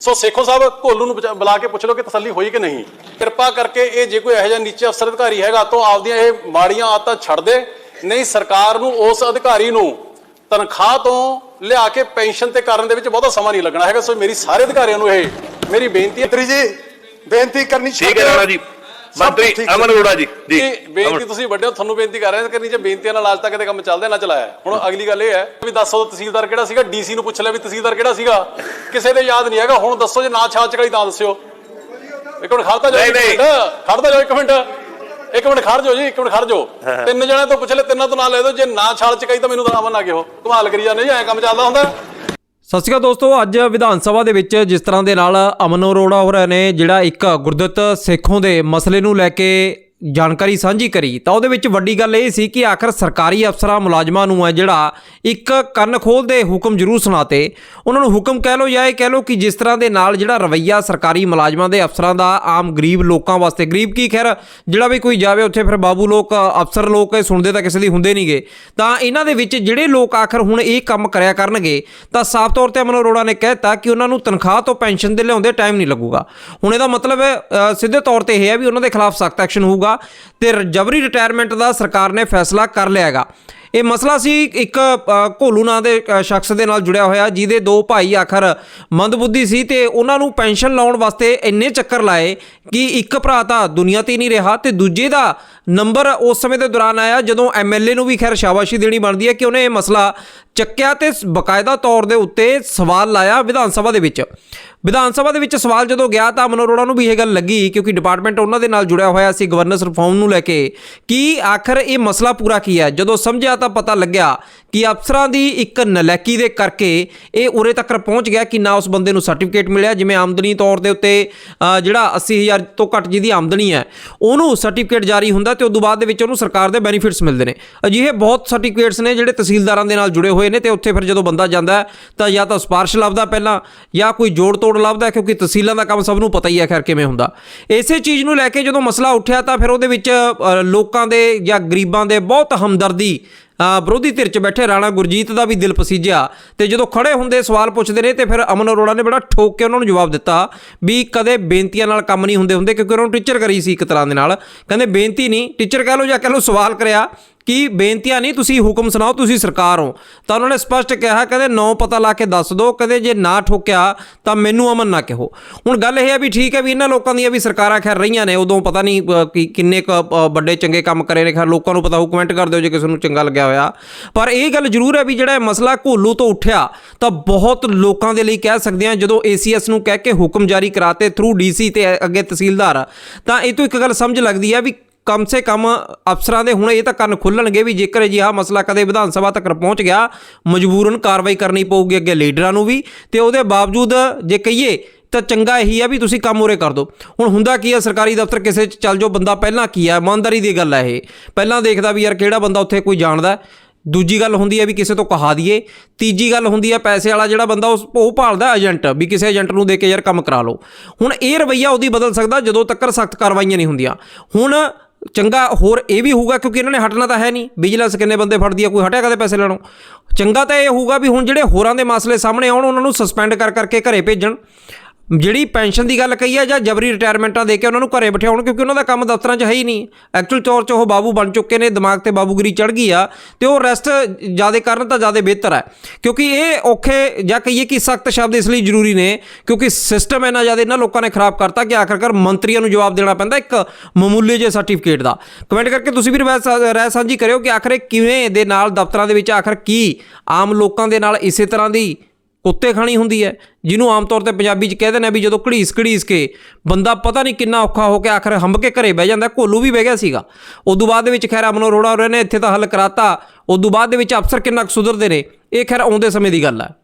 ਸੋ ਸੇਖੋ ਸਾਹਿਬ ਘੋਲੂ ਨੂੰ ਬਚਾ- ਬੁਲਾ ਕੇ ਪੁੱਛ ਲਓ ਕਿ ਤਸੱਲੀ ਹੋਈ ਕਿ ਨਹੀਂ। ਕਿਰਪਾ ਕਰਕੇ ਇਹ ਜੇ ਕੋਈ ਇਹੋ ਜਿਹਾ ਨੀਚੇ ਅਫਸਰ ਅਧਿਕਾਰੀ ਹੈਗਾ ਤਾਂ ਆਪਦੀਆਂ ਇਹ ਮਾੜੀਆਂ ਆਦਤਾਂ ਛੱਡ ਦੇ। ਨਹੀਂ ਸਰਕਾਰ ਨੂੰ ਉਸ ਅਧਿਕਾਰੀ ਨੂੰ ਤਨਖਾਹ ਤੋਂ ਲਿਆ ਕੇ ਪੈਨਸ਼ਨ ਤੇ ਕਰਨ ਦੇ ਵਿੱਚ ਬਹੁਤਾ ਸਮਾਂ ਨਹੀਂ ਲੱਗਣਾ ਹੈਗਾ। ਸੋ ਮੇਰੀ ਸਾਰੇ ਅਧਿਕਾਰੀਆਂ ਨੂੰ ਇਹ ਮੇਰੀ ਬੇਨਤੀ ਹੈ। ਮੰਤਰੀ ਜੀ ਬੇਨਤੀ ਕਰਨੀ ਠੀਕ ਹੈ ਰਾਣਾ ਜੀ। ਮੰਤਰੀ। ਅਮਨ ਅਰੋੜਾ ਜੀ ਜੀ ਕਿ ਬੇਨਤੀ। ਤੁਸੀਂ ਵੱਡੇ ਹੋ ਤੁਹਾਨੂੰ ਬੇਨਤੀ ਕਰ ਰਹੇ ਹਾਂ ਕਿ ਨੀਚੇ ਬੇਨਤੀਆਂ ਨਾਲ ਅੱਜ ਤੱਕ ਕਦੇ ਕੰਮ ਚੱਲਦਾ ਨਾ ਚਲਾਇਆ ਹੁਣ ਅਗਲੀ ਗੱਲ ਇਹ ਹੈ ਵੀ ਦੱਸੋ ਤਹਿਸੀਲਦਾਰ ਕਿਹੜਾ ਸੀਗਾ? ਡੀਸੀ ਨੂੰ ਪੁੱਛ ਲਿਆ ਵੀ ਤਹਿਸੀਲਦਾਰ ਕਿਹੜਾ ਸੀਗਾ? ਕਿਸੇ ਦੇ ਯਾਦ ਨਹੀਂ ਹੈਗਾ। ਹੁਣ ਦੱਸੋ ਜੇ ਨਾ ਛਾਲ ਚਕੜੀ ਤਾਂ ਦੱਸਿਓ। ਇੱਕ ਮਿੰਟ ਖੜਤਾ ਜਾਓ ਨਹੀਂ, ਇੱਕ ਨਹੀਂ। ਮਿੰਟ। ਖੜਤਾ ਜਾਓ ਇੱਕ ਮਿੰਟ। ਇੱਕ ਮਿੰਟ ਖੜ ਜਾਓ ਜੀ ਇੱਕ ਮਿੰਟ ਖੜ ਜਾਓ। ਤਿੰਨ ਜਣਿਆਂ ਤੋਂ ਪੁੱਛ ਲੈ ਤਿੰਨਾਂ ਤੋਂ ਨਾਂ ਲੈ ਦਿਓ। ਜੇ ਨਾ ਛਾਲ ਚਕਾਈ ਤਾਂ ਮੈਨੂੰ ਤਾਂ ਅਮਨ ਨਾ ਕਿਹੋ ਕਮਾਲ ਕਰੀ ਜਾਂਦੇ ਜੀ ਐਂ ਕੰਮ ਚੱਲਦਾ ਹੁੰਦਾ। ਸਤਿ ਸ਼੍ਰੀ ਅਕਾਲ ਦੋਸਤੋ, ਅੱਜ ਵਿਧਾਨ ਸਭਾ ਦੇ ਵਿੱਚ ਜਿਸ ਤਰ੍ਹਾਂ ਦੇ ਨਾਲ ਅਮਨ ਅਰੋੜਾ ਹੋ ਹੋਰਾਂ ਨੇ, ਜਿਹੜਾ ਇੱਕ ਗੁਰਦਿੱਤ ਸਿੱਖੋਂ ਦੇ ਮਸਲੇ ਨੂੰ ਲੈ ਕੇ ਜਾਣਕਾਰੀ ਸਾਂਝੀ ਕਰੀ, ਤਾਂ ਉਹਦੇ ਵਿੱਚ ਵੱਡੀ ਗੱਲ ਇਹ ਸੀ ਕਿ ਆਖਰ ਸਰਕਾਰੀ ਅਫਸਰਾਂ, ਮੁਲਾਜ਼ਮਾਂ ਨੂੰ ਹੈ ਜਿਹੜਾ ਇੱਕ ਕੰਨ ਖੋਲ ਦੇ ਹੁਕਮ ਜ਼ਰੂਰ ਸੁਣਾਤੇ। ਉਹਨਾਂ ਨੂੰ ਹੁਕਮ ਕਹਿ ਲਓ ਜਾਂ ਇਹ ਕਹਿ ਲਓ ਕਿ ਜਿਸ ਤਰ੍ਹਾਂ ਦੇ ਨਾਲ ਜਿਹੜਾ ਰਵੱਈਆ ਸਰਕਾਰੀ ਮੁਲਾਜ਼ਮਾਂ ਦੇ ਅਫਸਰਾਂ ਦਾ, ਆਮ ਗਰੀਬ ਲੋਕਾਂ ਵਾਸਤੇ, ਗਰੀਬ ਕੀ ਖੈਰ, ਜਿਹੜਾ ਵੀ ਕੋਈ ਜਾਵੇ ਉੱਥੇ ਫਿਰ ਬਾਬੂ ਲੋਕ, ਅਫਸਰ ਲੋਕ ਇਹ ਸੁਣਦੇ ਤਾਂ ਕਿਸੇ ਦੀ ਹੁੰਦੇ ਨਹੀਂਗੇ ਤਾਂ ਇਹਨਾਂ ਦੇ ਵਿੱਚ ਜਿਹੜੇ ਲੋਕ ਆਖਰ ਹੁਣ ਇਹ ਕੰਮ ਕਰਿਆ ਕਰਨਗੇ, ਤਾਂ ਸਾਫ਼ ਤੌਰ ਤੇ ਅਮਨ ਅਰੋੜਾ ਨੇ ਕਹਿਤਾ ਕਿ ਉਹਨਾਂ ਨੂੰ ਤਨਖਾਹ ਤੋਂ ਪੈਨਸ਼ਨ ਦੇ ਲਿਆਉਂਦੇ ਟਾਈਮ ਨਹੀਂ ਲੱਗੂਗਾ। ਹੁਣ ਇਹਦਾ ਮਤਲਬ ਸਿੱਧੇ ਤੌਰ ਤੇ ਇਹ ਹੈ ਵੀ ਉਹਨਾਂ ਦੇ ਖਿਲਾਫ ਸਖਤ ਐਕਸ਼ਨ ਹੋਊਗਾ। ਤੇ ਜਬਰੀ ਰਿਟਾਇਰਮੈਂਟ ਦਾ ਸਰਕਾਰ ਨੇ ਫੈਸਲਾ ਕਰ ਲਿਆ ਹੈਗਾ। ਇਹ ਮਸਲਾ ਸੀ ਇੱਕ ਘੋਲੂ ਨਾਂ ਦੇ ਸ਼ਖਸ ਦੇ ਨਾਲ ਜੁੜਿਆ ਹੋਇਆ, ਜਿਹਦੇ ਦੋ ਭਾਈ ਆਖਰ ਮੰਦਬੁੱਧੀ ਸੀ ਤੇ ਉਹਨਾਂ ਨੂੰ ਪੈਨਸ਼ਨ ਲਾਉਣ ਵਾਸਤੇ ਇੰਨੇ ਚੱਕਰ ਲਾਏ ਕਿ ਇੱਕ ਭਰਾ ਤਾਂ ਦੁਨੀਆ ਤੇ ਨਹੀਂ ਰਿਹਾ ਤੇ ਦੂਜੇ ਦਾ ਨੰਬਰ ਉਸ ਸਮੇਂ ਦੇ ਦੌਰਾਨ ਆਇਆ ਜਦੋਂ ਐਮਐਲਏ ਨੂੰ ਵੀ ਖੈਰ ਸ਼ਾਬਾਸ਼ੀ ਦੇਣੀ ਬਣਦੀ ਹੈ ਕਿ ਉਹਨੇ ਇਹ ਮਸਲਾ ਚੱਕਿਆ ਤੇ ਸ- ਬਕਾਇਦਾ ਤੌਰ ਦੇ ਉੱਤੇ ਸਵਾਲ ਲਾਇਆ ਵਿਧਾਨ ਸਭਾ ਦੇ ਵਿੱਚ। ਵਿਧਾਨ ਸਭਾ ਦੇ ਵਿੱਚ ਸਵਾਲ ਜਦੋਂ ਗਿਆ ਤਾਂ ਅਮਨ ਅਰੋੜਾ ਨੂੰ ਵੀ ਇਹ ਗੱਲ ਲੱਗੀ ਕਿਉਂਕਿ ਡਿਪਾਰਟਮੈਂਟ ਉਹਨਾਂ ਦੇ ਨਾਲ ਜੁੜਿਆ ਹੋਇਆ ਸੀ ਗਵਰਨੈਂਸ ਰਿਫਾਰਮ ਨੂੰ ਲੈ ਕੇ ਕਿ ਆਖਰ ਇਹ ਮਸਲਾ ਪੂਰਾ ਕੀ ਹੈ? ਜਦੋਂ ਸਮਝਿਆ ਤਾਂ ਪਤਾ ਲੱਗਿਆ ਕਿ ਅਫਸਰਾਂ ਦੀ ਇੱਕ ਨਲੈਕੀ ਦੇ ਕਰਕੇ ਇਹ ਉਰੇ ਤੱਕ ਪਹੁੰਚ ਗਿਆ ਕਿ ਨਾ ਉਸ ਬੰਦੇ ਨੂੰ ਸਰਟੀਫਿਕੇਟ ਮਿਲਿਆ ਜਿਵੇਂ ਆਮਦਨੀ ਤੌਰ ਦੇ ਉੱਤੇ ਅ, ਜਿਹੜਾ 80000 ਤੋਂ ਘੱਟ ਜਿਹਦੀ ਆਮਦਨੀ ਹੈ ਉਹਨੂੰ ਸਰਟੀਫਿਕੇਟ ਜਾਰੀ ਹੁੰਦਾ ਤੇ ਉਸ ਤੋਂ ਬਾਅਦ ਦੇ ਵਿੱਚ ਉਹਨੂੰ ਸਰਕਾਰ ਦੇ ਬੈਨੀਫਿਟਸ ਮਿਲਦੇ ਨੇ। ਅਜਿਹੇ ਬਹੁਤ ਸਰਟੀਫਿਕੇਟਸ ਨੇ ਜਿਹੜੇ ਤਹਿਸੀਲਦਾਰਾਂ ਦੇ ਨਾਲ ਜੁੜੇ ਹੋਏ ਨੇ ਤੇ ਉੱਥੇ ਫਿਰ ਜਦੋਂ ਬੰਦਾ ਜਾਂਦਾ ਤਾਂ ਜਾਂ ਤਾਂ ਸਪਾਰਸ਼ ਲੱਭਦਾ ਪਹਿਲਾਂ, ਜਾਂ ਕੋਈ ਜੋੜ ਤੋੜ ਲੱਭਦਾ ਕਿਉਂਕਿ ਤਹਿਸੀਲਾਂ ਦਾ ਕੰਮ ਸਭ ਨੂੰ ਪਤਾ ਹੀ ਹੈ, ਖੈਰ ਕਿਵੇਂ ਹੁੰਦਾ। ਇਸੇ ਚੀਜ਼ ਨੂੰ ਲੈ ਕੇ ਜਦੋਂ ਮਸਲਾ ਉੱਠਿਆ ਤਾਂ ਫਿਰ ਉਹਦੇ ਵਿੱਚ ਲੋਕਾਂ ਦੇ ਜਾਂ ਗਰੀਬਾਂ ਦੇ ਬਹੁਤ ਹਮਦਰਦੀ ਵਿਰੋਧੀ ਧਿਰ 'ਚ ਬੈਠੇ ਰਾਣਾ ਗੁਰਜੀਤ ਦਾ ਵੀ ਦਿਲ ਪਸੀਜਿਆ। ਤੇ ਜਦੋਂ ਖੜੇ ਹੁੰਦੇ, ਸਵਾਲ ਪੁੱਛਦੇ ਨੇ ਤੇ ਫਿਰ ਅਮਨ ਅਰੋੜਾ ਨੇ ਬੜਾ ਠੋਕ ਕੇ ਉਹਨਾਂ ਨੂੰ ਜਵਾਬ ਦਿੱਤਾ ਵੀ ਕਦੇ ਬੇਨਤੀਆਂ ਨਾਲ ਕੰਮ ਨਹੀਂ ਹੁੰਦੇ ਹੁੰਦੇ, ਕਿਉਂਕਿ ਉਹਨਾਂ ਨੂੰ ਟੀਚਰ ਕਰੀ ਸੀ ਇੱਕ ਤਰ੍ਹਾਂ ਦੇ ਨਾਲ। ਕਹਿੰਦੇ, ਬੇਨਤੀ ਨਹੀਂ, ਟੀਚਰ ਕਹਿ ਲਓ ਜਾਂ ਕਹਿ ਲਓ ਸਵਾਲ ਕਰਿਆ ਕਿ ਬੇਨਤੀਆਂ ਨਹੀਂ, ਤੁਸੀਂ ਹੁਕਮ ਸੁਣਾਓ, ਤੁਸੀਂ ਸਰਕਾਰ ਹੋ। ਤਾਂ ਉਹਨਾਂ ਨੇ ਸਪਸ਼ਟ ਕਿਹਾ, ਕਹਿੰਦੇ ਨੌ ਪਤਾ ਲਾ ਕੇ ਦੱਸ ਦਿਓ, ਕਦੇ ਜੇ ਨਾ ਠੋਕਿਆ, ਤਾਂ ਮੈਨੂੰ ਅਮਨ ਨਾ ਕਹੋ। ਹੁਣ ਗੱਲ ਇਹ ਹੈ ਵੀ ਠੀਕ ਹੈ ਵੀ ਇਹਨਾਂ ਲੋਕਾਂ ਦੀਆਂ ਵੀ ਸਰਕਾਰਾਂ ਖੈਰ ਰਹੀਆਂ ਨੇ, ਉਦੋਂ ਪਤਾ ਨਹੀਂ ਕਿ ਕਿੰਨੇ ਕੁ ਵੱਡੇ ਚੰਗੇ ਕੰਮ ਕਰੇ ਨੇ, ਖੈਰ ਲੋਕਾਂ ਨੂੰ ਪਤਾ ਹੋ ਕਮੈਂਟ ਕਰ ਦਿਓ ਜੇ ਕਿਸੇ ਨੂੰ ਚੰਗਾ ਲੱਗਿਆ ਹੋਇਆ। ਪਰ ਇਹ ਗੱਲ ਜ਼ਰੂਰ ਹੈ ਵੀ ਜਿਹੜਾ ਇਹ ਮਸਲਾ ਘੋਲੂ ਤੋਂ ਉੱਠਿਆ, ਤਾਂ ਬਹੁਤ ਲੋਕਾਂ ਦੇ ਲਈ ਕਹਿ ਸਕਦੇ ਹਾਂ, ਜਦੋਂ ਏਸੀਐਸ ਨੂੰ ਕਹਿ ਕੇ ਹੁਕਮ ਜਾਰੀ ਕਰਾਤੇ ਥਰੂ ਡੀਸੀ ਤੇ ਅੱਗੇ ਤਹਿਸੀਲਦਾਰ, ਤਾਂ ਇਹ ਤੋਂ ਇੱਕ ਗੱਲ ਸਮਝ ਲੱਗਦੀ ਹੈ ਵੀ ਕਮ ਸੇ ਕਮ ਅਫਸਰਾਂ ਦੇ ਹੁਣ ਇਹ ਤਾਂ ਕੰਨ ਖੁੱਲਣਗੇ ਵੀ ਜੇਕਰ ਅਜਿਹਾ ਮਸਲਾ ਕਦੇ ਵਿਧਾਨ ਸਭਾ ਤੱਕ ਪਹੁੰਚ ਗਿਆ, ਮਜਬੂਰਨ ਕਾਰਵਾਈ ਕਰਨੀ ਪਊਗੀ ਅੱਗੇ ਲੀਡਰਾਂ ਨੂੰ ਵੀ ਤੇ ਉਹਦੇ ਬਾਵਜੂਦ ਜੇ ਕਹੀਏ ਤਾਂ ਚੰਗਾ ਇਹੀ ਆ ਵੀ ਤੁਸੀਂ ਕੰਮ ਉਰੇ ਕਰ ਦਿਓ। ਹੁਣ ਹੁੰਦਾ ਕੀ ਆ, ਸਰਕਾਰੀ ਦਫ਼ਤਰ ਕਿਸੇ ਚ ਚੱਲ ਜਾਓ, ਬੰਦਾ ਪਹਿਲਾਂ ਕੀ ਆ? ਇਮਾਨਦਾਰੀ ਦੀ ਗੱਲ ਆ ਇਹ। ਪਹਿਲਾਂ ਦੇਖਦਾ ਵੀ ਯਾਰ ਕਿਹੜਾ ਬੰਦਾ ਉੱਥੇ ਕੋਈ ਜਾਣਦਾ। ਦੂਜੀ ਗੱਲ ਹੁੰਦੀ ਹੈ ਵੀ ਕਿਸੇ ਤੋਂ ਕਹਾ ਦਈਏ। ਤੀਜੀ ਗੱਲ ਹੁੰਦੀ ਹੈ ਪੈਸੇ ਵਾਲਾ ਜਿਹੜਾ ਬੰਦਾ ਉਸ ਉਹ ਭਾਲਦਾ ਏਜੰਟ, ਵੀ ਕਿਸੇ ਏਜੰਟ ਨੂੰ ਦੇ ਕੇ ਯਾਰ ਕੰਮ ਕਰਾ ਲਓ। ਹੁਣ ਇਹ ਰਵਈਆ ਉਹਦੀ ਬਦਲ ਸਕਦਾ ਜਦੋਂ ਤੱਕ ਸਖਤ ਕਾਰਵਾਈਆਂ ਨਹੀਂ ਹੁੰਦੀਆਂ। ਹੁਣ ਚੰਗਾ ਹੋਰ ਇਹ ਵੀ ਹੋਊਗਾ ਕਿਉਂਕਿ ਇਹਨਾਂ ਨੇ ਹਟਣਾ ਤਾਂ ਹੈ ਨਹੀਂ। ਵਿਜੀਲੈਂਸ ਕਿੰਨੇ ਬੰਦੇ ਫੜਦੀ ਆ, ਕੋਈ ਹਟਿਆ ਕਦੇ ਪੈਸੇ ਲੈਣੋਂ? ਚੰਗਾ ਤਾਂ ਇਹ ਹੋਊਗਾ ਵੀ ਹੁਣ ਜਿਹੜੇ ਹੋਰਾਂ ਦੇ ਮਸਲੇ ਸਾਹਮਣੇ ਆਉਣ, ਉਹਨਾਂ ਨੂੰ ਸਸਪੈਂਡ ਕਰ ਕਰਕੇ ਘਰੇ ਭੇਜਣ। ਜਿਹੜੀ ਪੈਨਸ਼ਨ ਦੀ ਗੱਲ ਕਹੀ ਹੈ ਜਾਂ ਜਬਰੀ ਰਿਟਾਇਰਮੈਂਟਾਂ ਦੇ ਕੇ ਉਹਨਾਂ ਨੂੰ ਘਰੇ ਬਿਠਾਉਣ, ਕਿਉਂਕਿ ਉਹਨਾਂ ਦਾ ਕੰਮ ਦਫ਼ਤਰਾਂ 'ਚ ਹੈ ਹੀ ਨਹੀਂ। ਐਕਚੁਅਲ ਤੌਰ 'ਚ ਉਹ ਬਾਬੂ ਬਣ ਚੁੱਕੇ ਨੇ, ਦਿਮਾਗ ਤੇ ਬਾਬੂਗਰੀ ਚੜ ਗਈ ਆ, ਤੇ ਉਹ ਰੈਸਟ ਜ਼ਿਆਦਾ ਕਰਨ ਤਾਂ ਜ਼ਿਆਦਾ ਬਿਹਤਰ ਹੈ। ਕਿਉਂਕਿ ਇਹ ਔਖੇ ਜਾਂ ਕਹੀਏ ਕਿ ਸਖਤ ਸ਼ਬਦ ਇਸ ਲਈ ਜ਼ਰੂਰੀ ਨੇ, ਕਿਉਂਕਿ ਸਿਸਟਮ ਇਹਨਾਂ ਜ਼ਿਆਦਾ ਇਹਨਾਂ ਲੋਕਾਂ ਨੇ ਖਰਾਬ ਕਰਤਾ ਕਿ ਆਖਰਕਾਰ ਮੰਤਰੀਆਂ ਨੂੰ ਜਵਾਬ ਦੇਣਾ ਪੈਂਦਾ ਇੱਕ ਮਾਮੂਲੀ ਜਿਹੇ ਸਰਟੀਫਿਕੇਟ ਦਾ। ਕਮੈਂਟ ਕਰਕੇ ਤੁਸੀਂ ਵੀ ਰਾਏ ਸਾ- ਰਾਏ ਸਾਂਝੀ ਕਰਿਓ ਕਿ ਆਖਰ ਇਹ ਕਿਵੇਂ ਦੇ ਨਾਲ ਦਫ਼ਤਰਾਂ ਦੇ ਵਿੱਚ ਆਖਰ ਕੀ ਆਮ ਲੋਕਾਂ ਦੇ ਨਾਲ ਇਸੇ ਤਰ੍ਹਾਂ ਦੀ ਕੁੱਤੇ ਖਾਣੀ ਹੁੰਦੀ ਹੈ, ਜਿਹਨੂੰ ਆਮ ਤੌਰ ਤੇ ਪੰਜਾਬੀ 'ਚ ਕਹਿੰਦੇ ਨੇ ਵੀ ਜਦੋਂ ਘੜੀਸ ਘੜੀਸ ਕੇ ਬੰਦਾ ਪਤਾ ਨਹੀਂ ਕਿੰਨਾ ਔਖਾ ਹੋ ਕੇ ਆਖਰ ਹੰਬ ਕੇ ਘਰੇ ਬਹਿ ਜਾਂਦਾ, ਘੋਲੂ ਵੀ ਬਹਿ ਗਿਆ ਸੀਗਾ। ਉਦੋਂ ਬਾਅਦ ਦੇ ਵਿੱਚ ਖੈਰ ਅਮਨ ਅਰੋੜਾ ਹੋਰਾਂ ਨੇ ਇੱਥੇ ਤਾਂ ਹੱਲ ਕਰਾਤਾ, ਉਦੋਂ ਬਾਅਦ ਦੇ ਵਿੱਚ ਅਫਸਰ ਕਿੰਨਾ ਕੁ ਸੁਧਰਦੇ ਨੇ, ਇਹ ਖੈਰ ਆਉਂਦੇ ਸਮੇਂ ਦੀ ਗੱਲ ਹੈ